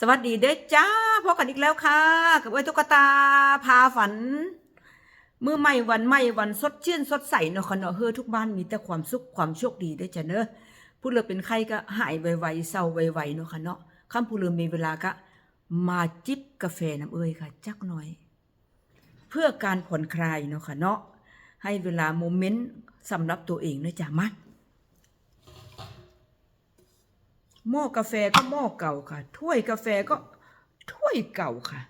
สวัสดีเด้อจ้าพบกันอีกแล้วค่ะ กับไอ้ตุ๊กตาพาฝันมื่อใหม่วันใหม่วันสดชื่นสดใสเนาะค่ะเนาะเฮ้อทุกบ้านมีแต่ความสุขความโชคดีได้จ้ะเนอะผู้เลือเป็นใครก็หายไวๆเศร้าไวๆเนาะค่ะเนาะคำผู้เลือมีเวลาก็ มาจิบกาแฟน้ำเอ้ยค่ะ จักหน่อย เพื่อการผ่อนคลายเนาะค่ะเนาะให้เวลาโมเมนต์สำหรับตัวเองเนาะจ้ะมา หม้อกาแฟก็หม้อเก่าค่ะ ถ้วยกาแฟก็ถ้วยเก่าค่ะ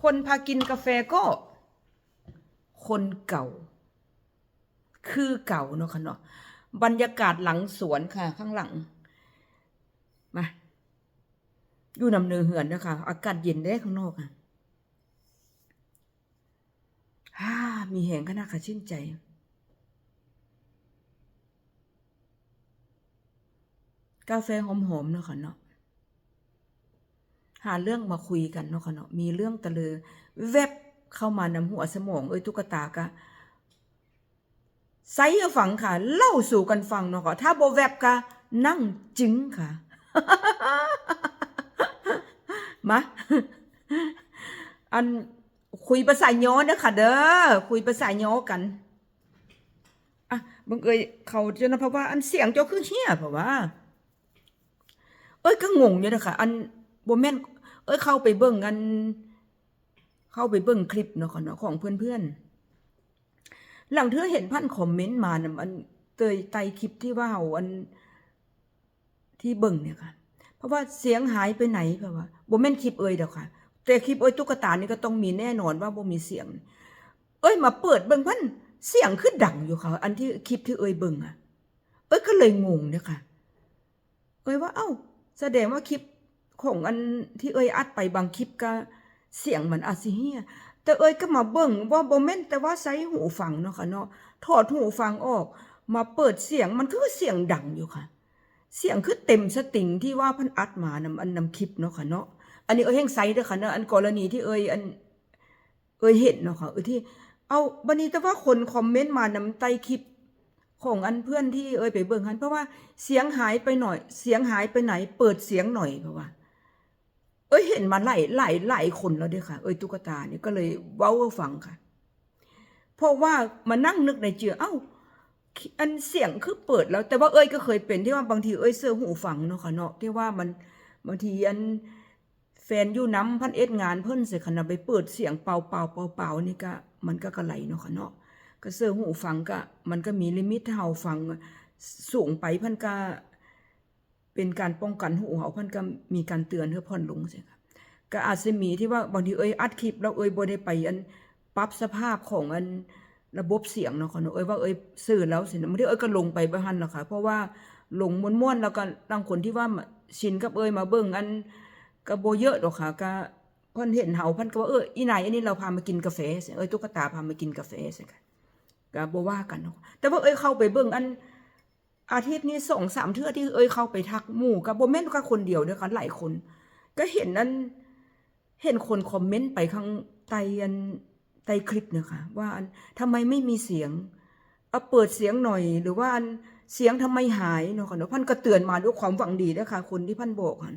คนพากินกาแฟก็ คนเก่า คือเก่าเนาะค่ะเนาะบรรยากาศหลังสวนค่ะ ข้างหลัง มาอยู่นำเนือเหือนนะคะ อากาศเย็นได้ข้างนอกอะฮ่ามีแหงขนาดค่ะชื่นใจ กาแฟหอมๆเนาะค่ะเนาะหาเรื่องมาคุยกันเนาะค่ะเนาะมีเรื่องตะเลอแวบเข้ามานำหัวสมองเอ้ยตุ๊กตากะไซเอาฝังค่ะ เล่าสู่กันฟังเนาะค่ะถ้าโบแวบกะนั่งจึงค่ะมาอันคุยภาษาย้อนะค่ะเด้อคุยภาษาย้อกันอะบังเอยเขาเจะนะเพราะว่าอันเสียงเจ้าคือเฮียเพราะว่า เอ้ยก็งงอยู่นะคะอันบ่แม่นเอ้ยเข้าไปเบิ่งอัน เข้าไปเบิ่งคลิปเนาะค่ะเนาะของเพื่อนๆหลังเธอเห็นพันคอมเมนต์มาน่ะมันเตยไตคลิปที่ว่าเอาอันที่เบิ่งเนี่ยค่ะ เพราะว่าเสียงหายไปไหนเพราะว่าบ่แม่นคลิปเอ้ยดอค่ะแต่คลิปเอ้ยตุ๊กตานี่ก็ต้องมีแน่นอนว่าบ่มีเสียง เอ้ยมาเปิดเบิ่งพันเสียงคือดังอยู่ค่ะ อันที่คลิปที่เอ้ยเบิ่งอะ เอ้ยก็เลยงงเนี่ยค่ะ เอ้ยว่าเอ้า แสดงว่าคลิปของอันที่เอ้ยอัดไปบางคลิปก็เสียงมันอาจสิเฮียแต่เอ้ยก็มาเบิ่งว่าบ่แม่นแต่ว่าใส่หูฟังเนาะค่ะเนาะถอดหูฟังออก มาเปิดเสียงมันคือเสียงดังอยู่ค่ะ เสียงคือเต็มสติงที่ว่าพันอัดมานำอันนำคลิปเนาะค่ะเนาะอันนี้เอ้ยแห่งไซเด้อค่ะเนาะอันกรณีที่เอ้ยอันเอ้ยเห็นเนาะค่ะเอ้ยที่ เอาบัดนี้แต่ว่าคนคอมเมนต์มานำใต้คลิป ของอันเพื่อนที่เอ้ยไปเบิ่งหันเพราะว่าเสียงหายไปหน่อย เสียงหายไปไหน เปิดเสียงหน่อยเพราะว่า เอ้ยเห็นมาหลายหลายหลายคนแล้วด้อค่ะ เอ้ยตุ๊กตานี่ก็เลยเว้าฟังค่ะเพราะว่ามานั่งนึกในเจือเอ้า อันเสียงคือเปิดแล้ว แต่ว่าเอ้ยก็เคยเป็นที่ว่าบางทีเอ้ยเสื้อหูฟังเนาะค่ะเนาะที่ว่ามันบางทีอันแฟนอยู่น้ำพันเอ็ดงานเพิ่นเสียขนาดไปเปิดเสียงเป่าเป่าเป่าเป่านี่ก็มันก็กระไหลเนาะค่ะเนาะ ก็เสื้อหูฟังก็มันก็มีลิมิตเฮาฟังสูงไปพันก็เป็นการป้องกันหูเฮาพันก็มีการเตือนเพื่อผ่อนลงใช่ค่ะก็อาจจะมีที่ว่าบางทีเอ้ยอัดคลิปแล้วเอ้ยบ่ได้ไปอันปรับสภาพของอันระบบเสียงเนาะค่ะเนาะเอ้ยว่าเอ้ยสื่อแล้วสินะบางทีเอ้ยก็ลงไปบ่ทันหรอกค่ะเพราะว่าลงม่วนๆแล้วก็บางคนที่ว่าชินกับเอ้ยมาเบิ่งอันก็บ่เยอะดอกค่ะก็พิ่นเห็นเฮาพิ่นก็ว่าเอออีไหนอันนี้เราพามากินกาแฟสิเอ้ยตุ๊กตาพามากินกาแฟสิค่ะ ก็บ่ว่ากันเนาะแต่ว่าเอ้ยเข้าไปเบิ่งอันอาทิตย์นี้สองสามเทื่อที่เอ้ยเข้าไปทักหมู่กับโบแม่นก็คนเดียวเด้อค่ะหลายคน ก็เห็นนั้นเห็นคนคอมเมนต์ไปข้างใต้อันใต้คลิปเนี่ยค่ะ ว่าอันทำไมไม่มีเสียงเอาเปิดเสียงหน่อย หรือว่าอันเสียงทำไมหายเนาะค่ะเนาะพันก็เตือนมาด้วยความหวังดีเด้อค่ะคนที่พันบอกหัน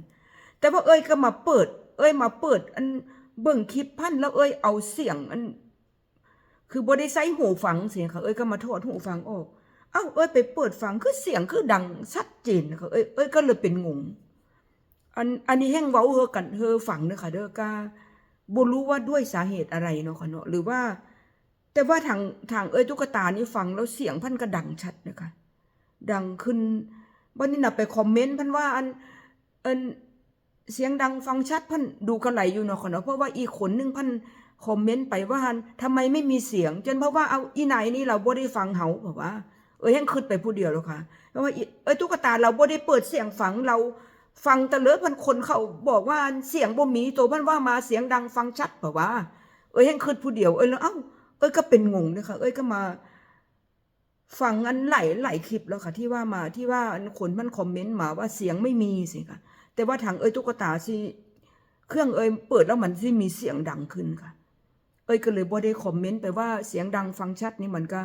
แต่ว่าเอ้ยก็มาเปิด เอ้ยมาเปิด อันเบิ่งคลิปพันแล้วเอ้ยเอาเสียงอัน คือบ่ได้ใส่หูฟังเสียงค่ะเอ้ยก็มาถอดหูฟังออก เอ้าเอ้ยไปเปิดฟังคือเสียงคือดังชัดเจนนะคะเอ้ยเอ้ยก็เลยเป็นงงอันอันนี้แห้งเว้าเฮอกันเฮอฟังเด้อค่ะเด้อก็บ่รู้ว่าด้วยสาเหตุอะไรเนาะค่ะเนาะหรือว่า แต่ว่าทางทางเอ้ยตุ๊กตานี่ฟังแล้วเสียงพันก็ดังชัดนะคะดังขึ้นวันนี้น่ะไปคอมเมนต์พันว่าอันอันเสียงดังฟังชัดพันดูกระไหลอยู่เนาะค่ะเนาะเพราะว่าอีกคนหนึงพัน คอมเมนต์ไปว่าหันทำไมไม่มีเสียง จนเพราะว่าเอาอีไหนนี่เราบ่ได้ฟังเฮาบอกว่า เอ้ยแห้งขึ้นไปผู้เดียวแล้วค่ะเพราะว่าเอ้ยตุ๊กตาเราบ่ได้เปิดเสียงฟังเราฟังแต่เลือพันคนเขาบอกว่าเสียงบ่มีตัวพันว่ามาเสียงดังฟังชัดบอกว่า เอ้ยแห้งขึ้นผู้เดียวเอ้ยแล้วเอ้าเอ้ยก็เป็นงงนะคะเอ้ยก็มา ฟังอันไหลไหลายคลิปแล้วค่ะ ที่ว่ามาที่ว่าอันคนมันคอมเมนต์มาว่าเสียงไม่มีสิค่ะแต่ว่าทางเอ้ยตุ๊กตาสิเครื่องเอ้ยเปิดแล้วมันสิมีเสียงดังขึ้นค่ะ เอ้ยก็เลยบ่ได้คอมเมนต์ไปว่าเสียงดังฟังชัดนี่มันก็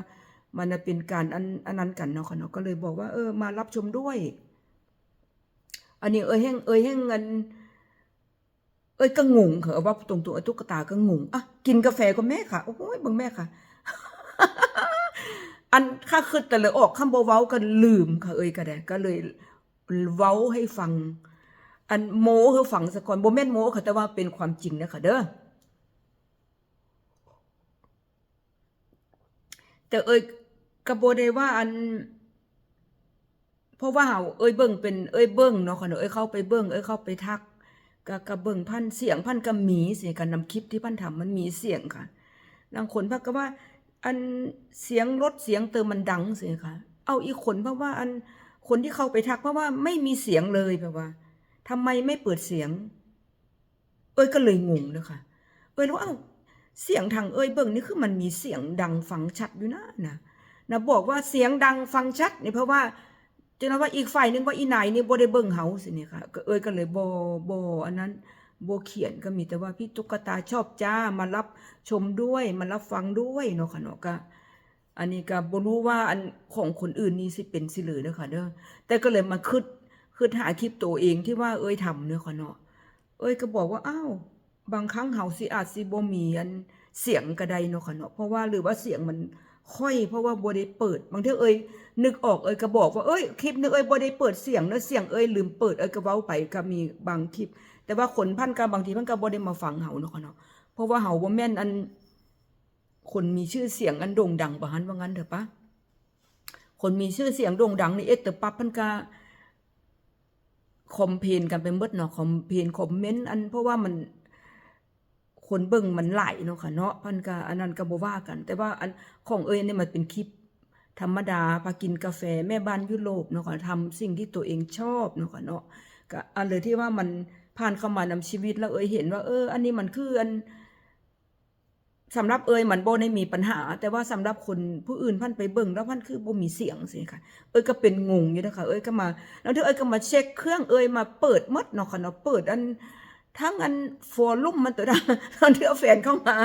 มันน่ะเป็นการอันอันนั้นกันเนาะค่ะเนาะก็เลยบอกว่าเออมารับชมด้วย อันนี้เอ้ยแห้งเอ้ยแห้งเงินเอ้ยก็งงค่ะว่าตรงๆไอ้ตุ๊กตาก็งงอะกินกาแฟก็แม่ค่ะโอ้ยบิ่งแม่ค่ะ อันค่าขึ้นแต่เลยออกคำบ่เว้าก็ลืมค่ะ เอ้ยก็ได้ก็เลยเว้าให้ฟัง อันโมคือฟังซะก่อนบ่แม่นโมค่ะแต่ว่าเป็นความจริงนะคะเด้อ แต่เอ้ยก็บ่ได้ว่าอัน เพราะว่าเฮาเอ้ยเบิ่งเป็นเอ้ยเบิ่งเนาะค่ะเนาะเอ้ยเข้าไปเบิ่งเอ้ยเข้าไปทักก็ก็เบิ่งพันเสียงพันก็มีสิกันนำคลิปที่พันทำมันมีเสียงค่ะบางคนพักก็ว่า อันเสียงรถเสียงเติมมันดังสิค่ะ เอาอีกคนเพราะว่าอันคนที่เข้าไปทักเพราะว่าไม่มีเสียงเลยแบบว่าทำไมไม่เปิดเสียง เอ้ยก็เลยงงเลยค่ะ เอ้ยแล้วเอ้า เสียงทางเอ้ยเบิ่งนี่คือมันมีเสียงดังฟังชัดอยู่นะนะนะบอกว่าเสียงดังฟังชัดเนี่ยเพราะว่าจะนะว่าอีกฝ่ายนึงว่าอีไหนนี่บ่ได้เบิ่งเฮาสิเนี่ยค่ะก็เอ้ยก็เลยบ่บ่อันนั้นบ่เขียนก็มีแต่ว่าพี่ตุ๊กตาชอบจ้ามารับชมด้วยมารับฟังด้วยเนาะค่ะเนาะก็อันนี้ก็บ่รู้ว่าอันของคนอื่นนี่สิเป็นสิหรือเด้อค่ะเด้อแต่ก็เลยมาคิดคิดหาคลิปตัวเองที่ว่าเอ้ยทำเด้อค่ะเนาะเอ้ยก็บอกว่าอ้าว บางครั้งเฮาสิอาจสิบ่มีอันเสียงก็ไดเนาะค่ะเนาะเพราะว่าหรือว่าเสียงมันค่อยเพราะว่าบ่ได้เปิด บางเทื่อเอ้ยนึกออกเอ้ยก็บอกว่าเอ้ยคลิปนึงเอ้ยบ่ได้เปิดเสียงเนาะเสียงเอ้ยลืมเปิดเอ้ยก็เว้าไปก็มีบางคลิป แต่ว่าคนพันก็บางทีมันก็บ่ได้มาฟังเฮาเนาะค่ะเนาะเพราะว่าเฮาบ่แม่นอัน คนมีชื่อเสียงอันโด่งดังประหันว่างั้นเถอะปะคนมีชื่อเสียงโด่งดังนี่เอ๊ะแต่ปั๊บมันก็คอมเพลนกันไปหมดเนาะคอมเพลนคอมเมนต์อันเพราะว่ามัน คนเบิ่งมันหลายเนาะค่ะเนาะพันก็อันนั้นก็บ่ว่ากัน แต่ว่าอันของเอ้ยนี่มันเป็นคลิป ธรรมดาพากินกาแฟแม่บ้านยุโรปเนาะค่ะทำสิ่งที่ตัวเองชอบเนาะค่ะเนาะก็อันเลยที่ว่ามันผ่านเข้ามานำชีวิตแล้วเอ้ยเห็นว่าเออ อันนี้มันคืออันสำหรับเอ้ยมันบ่ได้มีปัญหา แต่ว่าสำหรับคนผู้อื่นพันไปเบิ่งแล้วพันคือบ่มีเสียงสิค่ะ เอ้ยก็เป็นงงอยู่นะคะเอ้ยก็มา แล้วเธอเอ้ยก็มาเช็คเครื่องเอ้ยมาเปิดหมดเนาะค่ะเนาะเปิดอัน ทั้งอันฟอรุ่มมันตัวนั้นแล้วเธอแฟนเข้ามา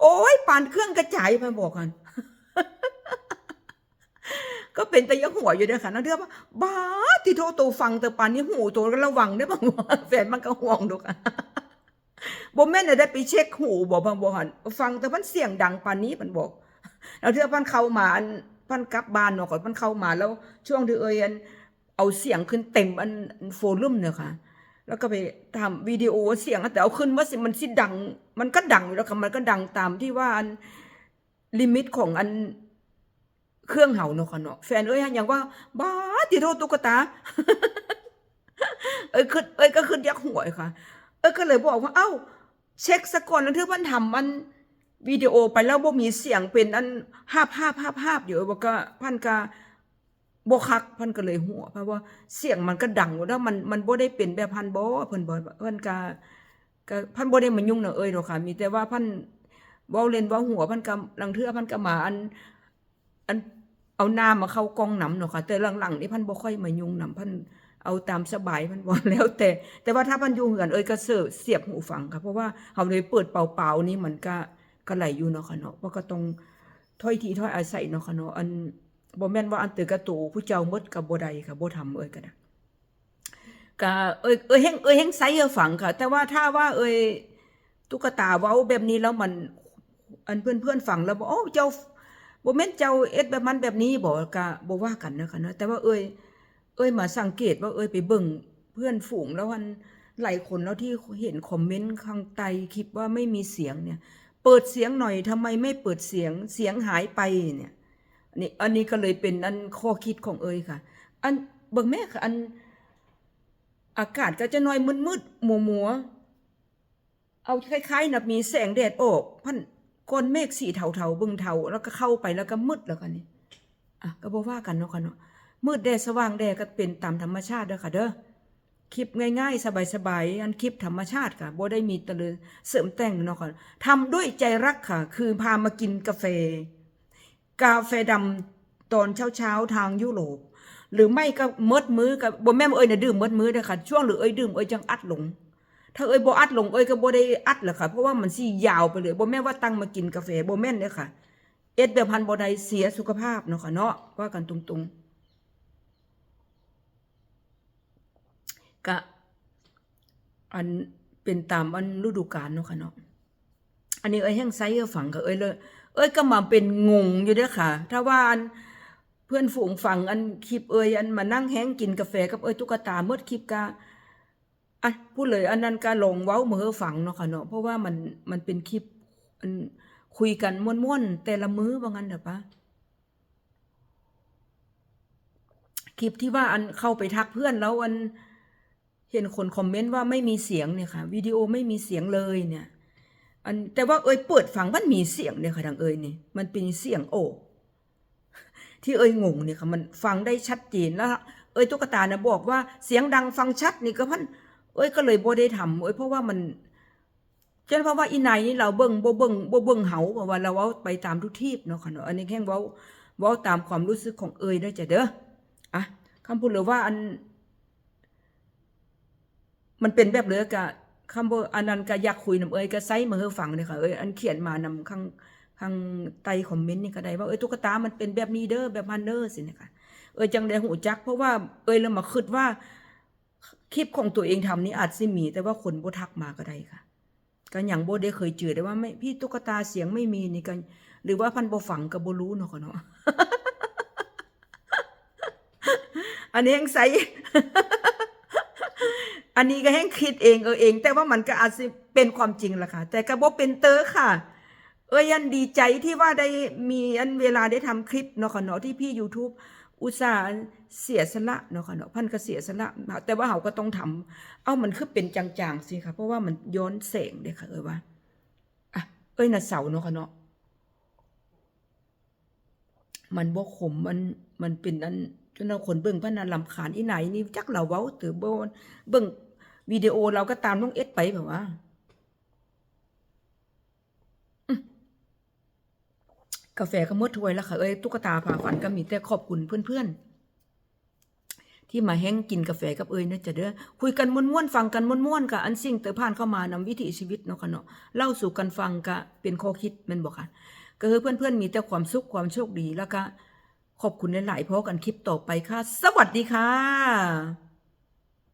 โอ้ยปานเครื่องกระจายไปบอกกันก็เป็นแต่ยังหัวอยู่เด้อค่ะนั่นเธอว่าบ้าที่โทรตัวฟังแต่ปานนี้หูตัวก็ระวังได้อบ่แฟนมันก็ห่วงดอกค่ะบ่แม่นน่ะได้ไปเช็คหูบ่บางบ่หันฟังแต่มันเสียงดังปานนี้มันบอกแล้วเทื่อพันเข้ามาอันพันกลับบ้านเนาะก่อนพันเข้ามาแล้ว ช่วงที่เอยอันเอาเสียงขึ้นเต็มอันโฟลุ่มเนี่ยค่ะ แล้วก็ไปทำวิดีโอเสียงแต่เอาขึ้นว่าสิมันสิดัง มันก็ดังอยู่แล้วค่ะมันก็ดังตามที่ว่าอันลิมิตของอันเครื่องเห่าเนาะค่ะเนาะแฟนเอ้ยอย่างว่าบ้าติโทตุ๊กตา เอ้ยขึ้นเอ้ยก็ขึ้นยักหัวค่ะ เอ้ยก็เลยบอกว่า เอ้า เช็คซะก่อนแล้วเธอมันทำมันวิดีโอไปแล้วบ่มีเสียงเป็นอันภาพภาพภาพภาพอยู่บอกก็พันกา บ่คักพันก็เลยหัวเพราะว่าเสียงมันก็ดังแล้วมันมันบ่ได้เป็นแบบพันบ่เพิ่นบ่เพิ่นกาก็พันบ่ได้มายุ่งเนาะเอ้ยดอกค่ะมีแต่ว่าพันเว้าเล่นเว้าหัวพันก็ลังเทื่อพันก็มาอันอันเอาน้ำมาเข้ากองน้ำเนาะค่ะแต่หลังๆนี่พันบ่ค่อยมายุ่งน้ำพันเอาตามสบายพันบ่แล้วแต่ แต่ว่าถ้าพันอยู่เหือนเอ้ยก็เสิร์ฟเสียบหูฟังค่ะเพราะว่าเฮาเลยเปิดเป่าๆนี่มันก็ก็ไหลอยู่เนาะค่ะเนาะเพราะก็ต้องถ้อยทีถ้อยอาศัยเนาะค่ะเนาะอัน บ่แม่นว่าอันเตอกระตูผู้เจ้าหมดก็บ่ได้ค่ะบ่ทำเอ้ยก็ได้ก็เอ้ยเอ้ยแฮงเอ้ยแฮงไสเอ้ยฟังค่ะ แต่ว่าถ้าว่า เอ้ยตุ๊กตาเว้าแบบนี้แล้วมันอันเพื่อนๆฟังแล้วบอกโอ้เจ้าบ่แม่นเจ้าเอ็ดแบบมันแบบนี้บ่ก็บ่ว่ากันนะคะเนาะแต่ว่าเอ้ยเอ้ยมาสังเกตว่าเอ้ยไปเบิ่งเพื่อนฝูงแล้วมันหลายคนแล้วที่เห็นคอมเมนต์ข้างใต้คลิปว่าไม่มีเสียงเนี่ย เปิดเสียงหน่อยทำไมไม่เปิดเสียงเสียงหายไปเนี่ย นนี้อันนี้ก็เลยเป็นอันข้อคิดของเอ้ยค่ะ อันเบิ่งแม่ค่ะอันอากาศก็จะน้อยมืดๆมัวๆเอาคล้ายๆนะมีแสงแดดออกพันก้อนเมฆสีเทาๆเบิ่งเทาแล้วก็เข้าไปแล้วก็มืดแล้วกันนี่อะก็บ่ว่ากันเนาะค่ะเนาะมืดแดดสว่างแดดก็เป็นตามธรรมชาติเด้อค่ะเด้อคลิปง่ายๆ สบายๆ อันคลิปธรรมชาติค่ะบ่ได้มีตะเลยเสริมแต่งเนาะค่ะทำด้วยใจรักค่ะ คือพามากินกาแฟ กาแฟดำตอนเช้าๆทางยุโรปหรือไม่ก็มดมื้อกับบ่แม่เอ้ยน่ะดื่มมดมื้อเด้อค่ะช่วงหรือเอ้ยดื่มเอ้ยจังอัดหลง ถ้าเอ้ยบ่อัดหลงเอ้ยก็บ่ได้อัดหรอกค่ะเพราะว่ามันสิยาวไปเลยบ่แม่ว่าตั้งมากินกาแฟบ่แม่นเด้อค่ะ เอ็ดแบบพันบ่ได้เสียสุขภาพเนาะค่ะเนาะว่ากันตรงๆกะอันเป็นตามอันฤดูกาลเนาะค่ะเนาะอันนี้เอ้ยแห้งไซเออฝังก็เอ้ยเลย เอ้ยก็มาเป็นงงอยู่เด้อค่ะ ถ้าว่าอันเพื่อนฝูงฝั่งอันคลิปเอ้ยอันมานั่งแห้งกินกาแฟกับเอ้ยตุ๊กตาเมื่อคลิปกาอะพูดเลยอันนั้นก็ลงเว้ามือฝังเนาะค่ะเนาะเพราะว่ามันมันเป็นคลิปอันคุยกันม่วนๆแต่ละมื้อว่างั้นเด้อปะคลิปที่ว่าอันเข้าไปทักเพื่อนแล้วอันเห็นคนคอมเมนต์ว่าไม่มีเสียงเนี่ยค่ะวิดีโอไม่มีเสียงเลยเนี่ย อันแต่ว่าเอ้ยเปิดฟังมันมีเสียงเนี่ยค่ะทางเอ้ยนี่ มันเป็นเสียงโอกที่เอ้ยงงเนี่ยค่ะมันฟังได้ชัดเจนแล้วเอ้ยตุ๊กตาเนี่ยบอกว่าเสียงดังฟังชัดนี่ก็พันเอ้ยก็เลยโบได้ทำเอ้ยเพราะว่ามันเช่นเพราะว่าอีไนนี่เราเบิ่งโบเบิ่งโบเบิ่งเฮาเพราว่าเราเว้าไปตามทุกทีบเนาะค่ะเนาะอันนี้แค่เว้าเว้าตามความรู้สึกของเอ้ยได้จ้ะเด้ออะคำพูดเลยว่าอัน มันเป็นแบบเลยกะ คำว่าอันนั้นก็อยากคุยนำเอ้ยก็ไซมาเฮอฟังเลยค่ะเอ้ยอันเขียนมานำข้างข้างใต้คอมเมนต์นี่ก็ได้ว่าเอ้ยตุ๊กตามันเป็นแบบนี้เด้อแบบมันเด้อสินะคะเอ้ยจังได้หูจัก เพราะว่าเอ้ยแล้วมาคิดว่าคลิปของตัวเองทำนี้อาจสิมี แต่ว่าคนบ่ทักมาก็ได้ค่ะก็อย่างบ่ได้เคยเจอได้ว่าไม่พี่ตุ๊กตาเสียงไม่มีนี่กันหรือว่าพันบ่ฝังก็บ่รู้เนาะค่ะเนาะอันนี้ยังใส อันนี้ก็แห้งคิดเองเออเอง แต่ว่ามันก็อาจจะเป็นความจริงแหละค่ะ แต่ก็บ่เป็นเตอค่ะ เอ้ยยันดีใจที่ว่าได้มีอันเวลาได้ทำคลิปเนาะค่ะเนาะที่พี่ YouTube อุตส่าห์เสียสละเนาะค่ะเนาะพันก็เสียสละ แต่ว่าเขาก็ต้องทำเอ้ามันคือเป็นจางๆสิค่ะ เพราะว่ามันย้อนแสงเด้ค่ะ เอ้ยว่าอะเอ้ยน่ะเสาเนาะค่ะเนาะมันบ่ขมมันมันเป็นอันจนเราคนเบิ่งพันน่ะลำคาญอีไหนนี่จักเราเว้าตือบ่เบิ่ง วิดีโอเราก็ตามน้องเอสไปแบบว่ากาแฟก็มดถ้วยแล้วค่ะ เอ้ยตุ๊กตาผ่าฝันก็มีแต่ขอบคุณเพื่อนๆ ที่มาแห้งกินกาแฟกับเอ้ยนะจ๊ะเด้อคุยกันม่วนๆฟังกันม่วนๆกับอันสิ่งเตอผ่านเข้ามานำวิถีชีวิตเนาะค่ะเนาะเล่าสู่กันฟังก็เป็นข้อคิดมันบอกค่ะก็คือเพื่อนๆมีแต่ความสุขความโชคดีแล้วก็ขอบคุณหลายๆเพราะกันคลิปต่อไปค่ะ สวัสดีค่ะ